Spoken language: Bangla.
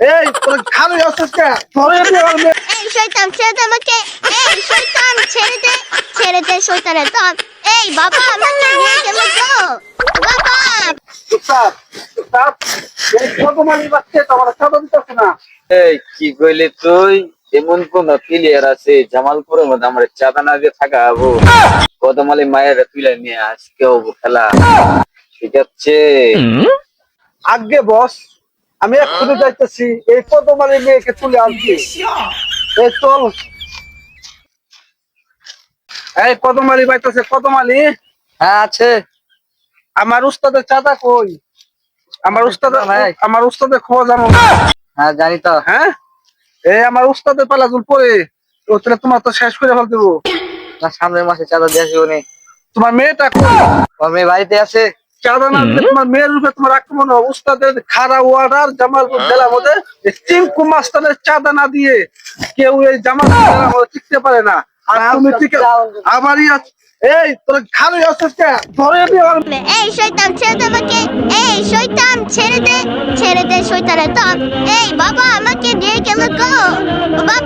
এই তোর খালি আসছিস কে? ধরে দিয়ে আমার মেয়ে এই শয়তান ছেড়ে দে আমাকে। এই শয়তান ছেড়ে দে ছেড়ে দে শয়তানের দম এই বাবা আমাকে নিয়ে গেল তো বাবা। চুপচাপ চুপচাপ এই কত মালি বাচ্চা তোমার সাদা দিতেছে না। এই কি কইলি তুই? এমন কোন প্লেয়ার আছে জামালপুরের মধ্যে আমার চাঁদা না দিয়ে থাকা হব কদমালি মায়ের তুলে নিয়ে আজকে হব খেলা। ঠিক আছে? আগে বস। আমি এক্ষুনি যাইতেছি। এই কত মালি মেয়েকে তুলে আনছি। এই চল। এই কত মালি বাইতেছে কত মালি হ্যাঁ আছে। আমার উস্তাদের চাঁদা কই? আমার উস্তাদের ভাই। আমার উস্তাদের খোঁজ জানো হ্যাঁ জানি তো। হ্যাঁ? এই আমার উস্তাদের পালা জুল পরে। ও তাহলে তোমার তো শেষ করে ফেল দেবো না সামনের মাসে চাঁদা দিয়ে আসব তোমার মেয়েটা কই? ওর মেয়ে বাড়িতে আছে। না তোমার মেয়ের রূপে তোমার আক্রমণ হবে উস্তাদের খারা ওয়ার্ডার জামালপুর জেলার মধ্যে চিঙ্কু মাস্টারের চাঁদা না দিয়ে কেউ এই জামালপুর জেলার মধ্যে টিকতে পারে না। আর তুমি টিকে আমারই এই তোর খালি আসছিস কে? ধরে দিয়ে এই শয়তান ছেড়ে দে আমাকে। এই শয়তান ছেড়ে দে ছেড়ে দে এই বাবা আমাকে নিয়ে গেল গো? বাবা